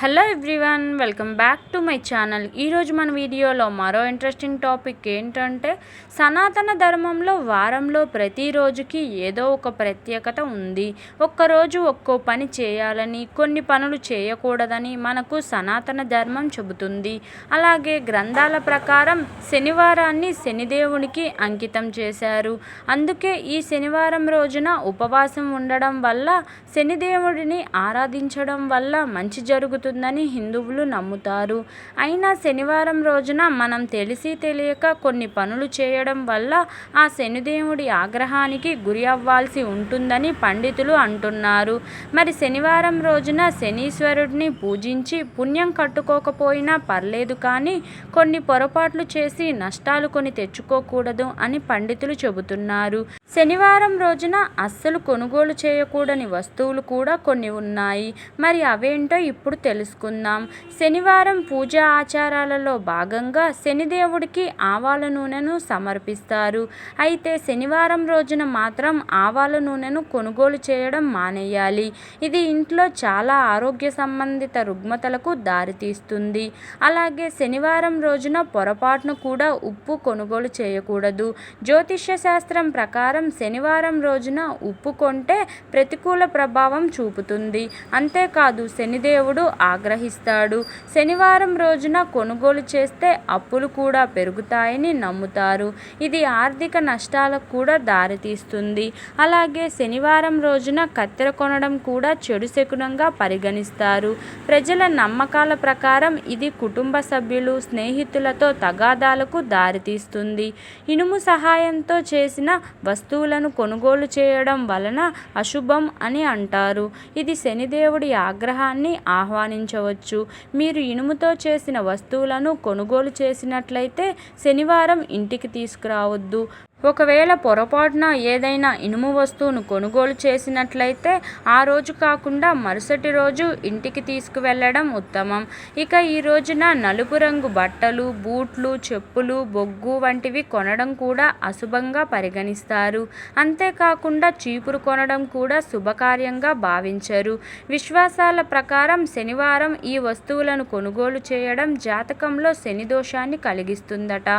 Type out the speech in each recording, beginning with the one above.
Hello everyone welcome back to my channel ఈరోజు మన వీడియోలో మరో ఇంట్రెస్టింగ్ టాపిక్ ఏంటంటే సనాతన ధర్మంలో వారంలో ప్రతిరోజుకి ఏదో ఒక ప్రత్యేకత ఉంది. ఒక్కరోజు ఒక్కో పని చేయాలని కొన్ని పనులు చేయకూడదని మనకు సనాతన ధర్మం చెబుతుంది. అలాగే గ్రంథాల ప్రకారం శనివారాన్ని శనిదేవునికి అంకితం చేశారు. అందుకే ఈ శనివారం రోజున ఉపవాసం ఉండడం వల్ల శనిదేవుడిని ఆరాధించడం వల్ల మంచి జరుగుతుంది. జరుగుతుందని హిందువులు నమ్ముతారు. అయినా శనివారం రోజున మనం తెలిసి తెలియక కొన్ని పనులు చేయడం వల్ల ఆ శనిదేవుడి ఆగ్రహానికి గురి అవ్వాల్సి ఉంటుందని పండితులు అంటున్నారు. మరి శనివారం రోజున శనీశ్వరుడిని పూజించి పుణ్యం కట్టుకోకపోయినా పర్లేదు కానీ కొన్ని పొరపాట్లు చేసి నష్టాలు కొని తెచ్చుకోకూడదు అని పండితులు చెబుతున్నారు. శనివారం రోజున అస్సలు కొనుగోలు చేయకూడని వస్తువులు కూడా కొన్ని ఉన్నాయి. మరి అవేంటో ఇప్పుడు తెలుసుకుందాం. శనివారం పూజా ఆచారాలలో భాగంగా శనిదేవుడికి ఆవాల నూనెను సమర్పిస్తారు. అయితే శనివారం రోజున మాత్రం ఆవాల నూనెను కొనుగోలు చేయడం మానేయాలి. ఇది ఇంట్లో చాలా ఆరోగ్య సంబంధిత రుగ్మతలకు దారితీస్తుంది. అలాగే శనివారం రోజున పొరపాటును కూడా ఉప్పు కొనుగోలు చేయకూడదు. జ్యోతిష్య శాస్త్రం ప్రకారం శనివారం రోజున ఉప్పు కొంటే ప్రతికూల ప్రభావం చూపుతుంది. అంతేకాదు శనిదేవుడు ఆగ్రహిస్తాడు. శనివారం రోజున కొనుగోలు చేస్తే అప్పులు కూడా పెరుగుతాయని నమ్ముతారు. ఇది ఆర్థిక నష్టాలకు కూడా దారితీస్తుంది. అలాగే శనివారం రోజున కత్తెర కొనడం కూడా చెడు శకునంగా పరిగణిస్తారు. ప్రజల నమ్మకాల ప్రకారం ఇది కుటుంబ సభ్యులు స్నేహితులతో తగాదాలకు దారితీస్తుంది. ఇనుము సహాయంతో చేసిన వస్తు వస్తువులను కొనుగోలు చేయడం వలన అశుభం అని అంటారు. ఇది శనిదేవుడి ఆగ్రహాన్ని ఆహ్వానించవచ్చు. మీరు ఇనుముతో చేసిన వస్తువులను కొనుగోలు చేసినట్లయితే శనివారం ఇంటికి తీసుకురావద్దు. ఒకవేళ పొరపాటున ఏదైనా ఇనుము వస్తువును కొనుగోలు చేసినట్లయితే ఆ రోజు కాకుండా మరుసటి రోజు ఇంటికి తీసుకువెళ్ళడం ఉత్తమం. ఇక ఈ రోజున నలుపు రంగు బట్టలు బూట్లు చెప్పులు బొగ్గు వంటివి కొనడం కూడా అశుభంగా పరిగణిస్తారు. అంతేకాకుండా చీపురు కొనడం కూడా శుభకార్యంగా భావించరు. విశ్వాసాల ప్రకారం శనివారం ఈ వస్తువులను కొనుగోలు చేయడం జాతకంలో శని దోషాన్ని కలిగిస్తుందట.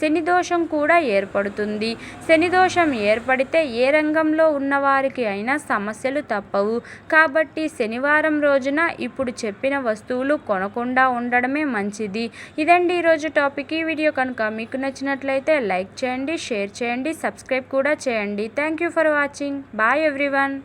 శని దోషం కూడా ఏర్పడుతుంది. శనిదోషం ఏర్పడితే ఏ రంగంలో ఉన్నవారికి అయినా సమస్యలు తప్పవు. కాబట్టి శనివారం రోజున ఇప్పుడు చెప్పిన వస్తువులు కొనకుండా ఉండడమే మంచిది. ఇదండి ఈరోజు టాపిక్. ఈ వీడియో కనుక మీకు నచ్చినట్లయితే లైక్ చేయండి షేర్ చేయండి సబ్స్క్రైబ్ కూడా చేయండి. Thank you for watching. Bye everyone.